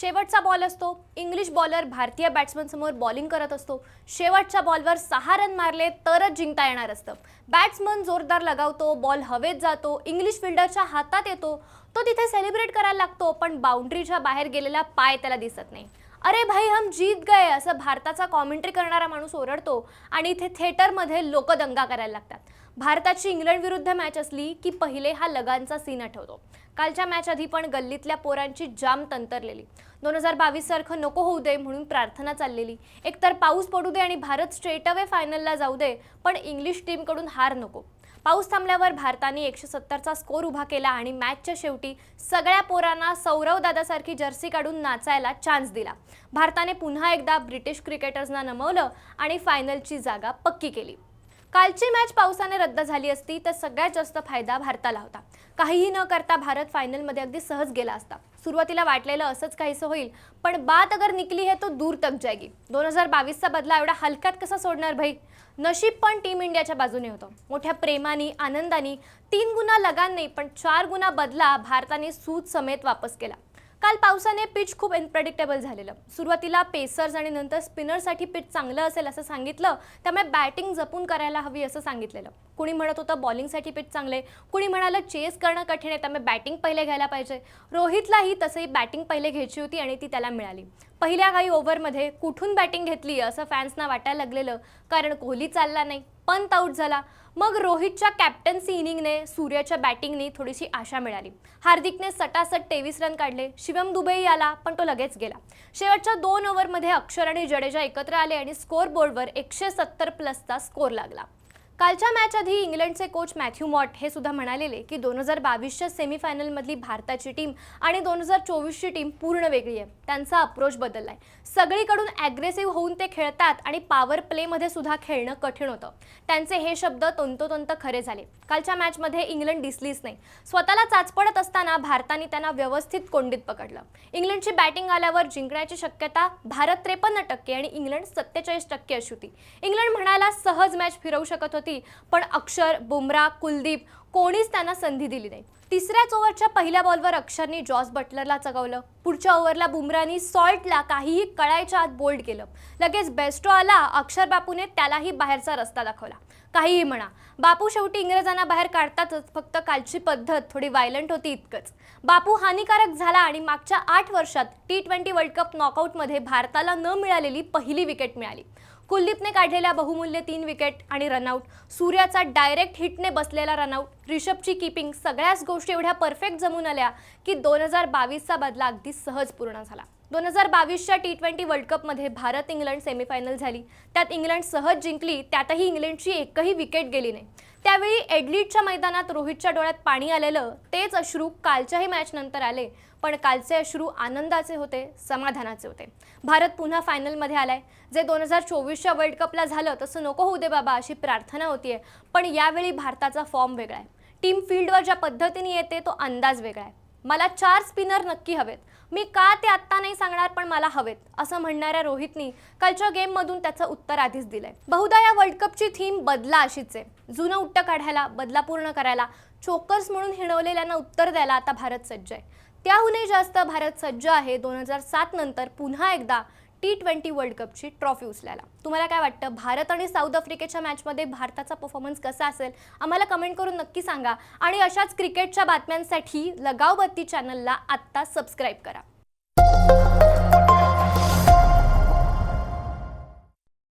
शेवटचा बॉल असतो. English bowler भारतीय बॅट्समनसमोर बॉलिंग करत असतो. शेवटच्या बॉलवर सहा रन मारले तरच जिंकता येणार असतं. बॅट्समन जोरदार लगावतो बॉल हवेत जातो इंग्लिश फिल्डरच्या हातात येतो. तो तिथे सेलिब्रेट करायला लागतो पण बाउंड्रीच्या बाहेर गेलेला पाय त्याला दिसत नाही. अरे भाई हम जीत गए असं भारताचा कॉमेंट्री करणारा माणूस ओरडतो आणि इथे थिएटरमध्ये लोक दंगा करायला लागतात. भारताची इंग्लंड विरुद्ध मॅच असली की पहिले हा लगांचा सीन आठवतो. कालच्या मॅच आधी पण गल्लीतल्या पोरांची जाम तंतरलेली. दोन हजार बावीस सारखं नको होऊ दे म्हणून प्रार्थना चाललेली. एकतर पाऊस पडू दे आणि भारत स्ट्रेट अवे फायनलला जाऊ दे पण इंग्लिश टीमकडून हार नको. पाऊस थांबल्यावर भारताने एकशे सत्तरचा स्कोर उभा केला आणि मॅचच्या शेवटी सगळ्या पोरांना सौरव दादासारखी जर्सी काढून नाचायला चान्स दिला. भारताने पुन्हा एकदा ब्रिटिश क्रिकेटर्सना नमवलं आणि फायनलची जागा पक्की केली. कालची मॅच पावसाने रद्द झाली असती तर सगळ्यात जास्त फायदा भारताला होता. काहीही न करता भारत फायनलमध्ये अगदी सहज गेला असता. सुरुवातीला वाटलेलं असंच काहीसं होईल पण बात अगर निकली है तो दूर तक जाएगी. दोन हजार बावीसचा बदला एवढा हलक्यात कसा सोडणार भाई? नशीब पण टीम इंडियाच्या बाजूने होतं. मोठ्या प्रेमाने आनंदाने तीन गुणा लगान नाही पण चार गुणा बदला भारताने सूत समेत वापस केला. काल पावसाने पिच खूप इनप्रेडिक्टेबल झालेलं. सुरुवातीला पेसर्स आणि नंतर स्पिनरसाठी पिच चांगलं असेल असं सांगितलं त्यामुळे बॅटिंग जपून करायला हवी असं सांगितलेलं. कुणी म्हणत होतं बॉलिंगसाठी पिच चांगले कुणी म्हणालं चेस करणं कठीण आहे त्यामुळे बॅटिंग पहिले घ्यायला पाहिजे. रोहितलाही तसंही बॅटिंग पहिले घ्यायची होती आणि ती त्याला मिळाली. पहिल्या काही ओव्हरमध्ये कुठून बॅटिंग घेतली असं फॅन्सना वाटायला लागलेलं कारण कोहली चालला नाही. पंत आऊट झाला. मग रोहितच्या कॅप्टन्सी इनिंगने सूर्याच्या बॅटिंगने थोडीशी आशा मिळाली. हार्दिकने सटासट तेवीस रन काढले. शिवम दुबई आला पण तो लगेच गेला. शेवटच्या दोन ओव्हरमध्ये अक्षर आणि जडेजा एकत्र आले आणि स्कोर बोर्डवर एकशे सत्तर प्लसचा स्कोर लागला. कालच्या मॅच आधी इंग्लंडचे कोच मॅथ्यू मॉट हे सुद्धा म्हणालेले की दोन हजार बावीसच्या सेमीफायनलमधली भारताची टीम आणि दोन हजार चोवीसची टीम पूर्ण वेगळी आहे. त्यांचा अप्रोच बदललाय. सगळीकडून ॲग्रेसिव्ह होऊन ते खेळतात आणि पॉवर प्लेमध्ये सुद्धा खेळणं कठीण होतं. त्यांचे हे शब्द तंतोतंत खरे झाले. कालच्या मॅचमध्ये इंग्लंड दिसलीच नाही. स्वतःला चाचपडत असताना भारताने त्यांना व्यवस्थित कोंडीत पकडलं. इंग्लंडची बॅटिंग आल्यावर जिंकण्याची शक्यता भारत त्रेपन्न टक्के आणि इंग्लंड सत्तेचाळीस टक्के अशी होती. इंग्लंड म्हणायला सहज मॅच फिरवू शकत होती. पण अक्षर बुमरा कुलदीप कोणीच त्यांना संधी दिली नाही. तिसऱ्याच ओव्हरच्या पहिल्या बॉलवर अक्षरने जॉस बटलरला चगवलं. पुढच्या ओव्हरला बुमरानी सॉल्टला काहीही कळायच्या आत बोल्ड केलं. लगेच बेस्टो आला अक्षर बापूने त्यालाही बाहेरचा रस्ता दाखवला. काहीही म्हणा बापू शेवटी इंग्रजांना बाहेर काढतातच फक्त कालची पद्धत थोडी व्हायलंट होती इतकंच. बापू हानिकारक झाला आणि मागच्या आठ वर्षात टी ट्वेंटी वर्ल्ड कप नॉकआउटमध्ये भारताला न मिळालेली पहिली विकेट मिळाली. कुलदीपने काढलेल्या बहुमूल्य तीन विकेट आणि रनआउट सूर्याचा डायरेक्ट हिटने बसलेला रनआउट रिषभची किपिंग सगळ्याच गोष्टी एवढ्या परफेक्ट जमून आल्या की दोन हजार बावीसचा बदला अगदी सहज पूर्ण झाला. दोन हजार बावीसच्या टी ट्वेंटी वर्ल्ड कपमध्ये भारत इंग्लंड सेमीफायनल झाली. त्यात इंग्लंड सहज जिंकली त्यातही इंग्लंडची एकही विकेट गेली नाही. त्यावेळी एडलीडच्या मैदानात रोहितच्या डोळ्यात पाणी आलेलं तेच अश्रू कालच्याही मॅचनंतर आले पण कालचे अश्रू आनंदाचे होते समाधानाचे होते. भारत पुन्हा फायनलमध्ये आलाय. जे दोन हजार चोवीसच्या वर्ल्ड कपला झालं तसं नको होऊ दे बाबा अशी प्रार्थना होतीये. पण यावेळी भारताचा फॉर्म वेगळा आहे. टीम फील्डवर ज्या पद्धतीने येते तो अंदाज वेगळा आहे. मला चार स्पिनर नक्की हवेत. मी का ते आत्ता नाही सांगणार पण मला हवेत असं म्हणणाऱ्या रोहितनी कालच्या गेममधून त्याचं उत्तर आधीच दिलंय. बहुधा या वर्ल्ड कपची थीम बदला अशीच आहे. जुनं उट्ट काढायला बदला पूर्ण करायला चोकर्स म्हणून हिणवलेल्यांना उत्तर द्यायला आता भारत सज्ज आहे. त्याहूनही जास्त भारत सज्ज आहे. दोन हजार सात नंतर पुन्हा एकदा टी ट्वेंटी वर्ल्ड कपची ट्रॉफी उचलायला. तुम्हाला काय वाटतं? भारत आणि साऊथ आफ्रिकेच्या मॅचमध्ये भारताचा परफॉर्मन्स कसा असेल? आम्हाला कमेंट करून नक्की सांगा. आणि अशाच क्रिकेटच्या बातम्यांसाठी लगावबत्ती चॅनलला आत्ता सबस्क्राईब करा.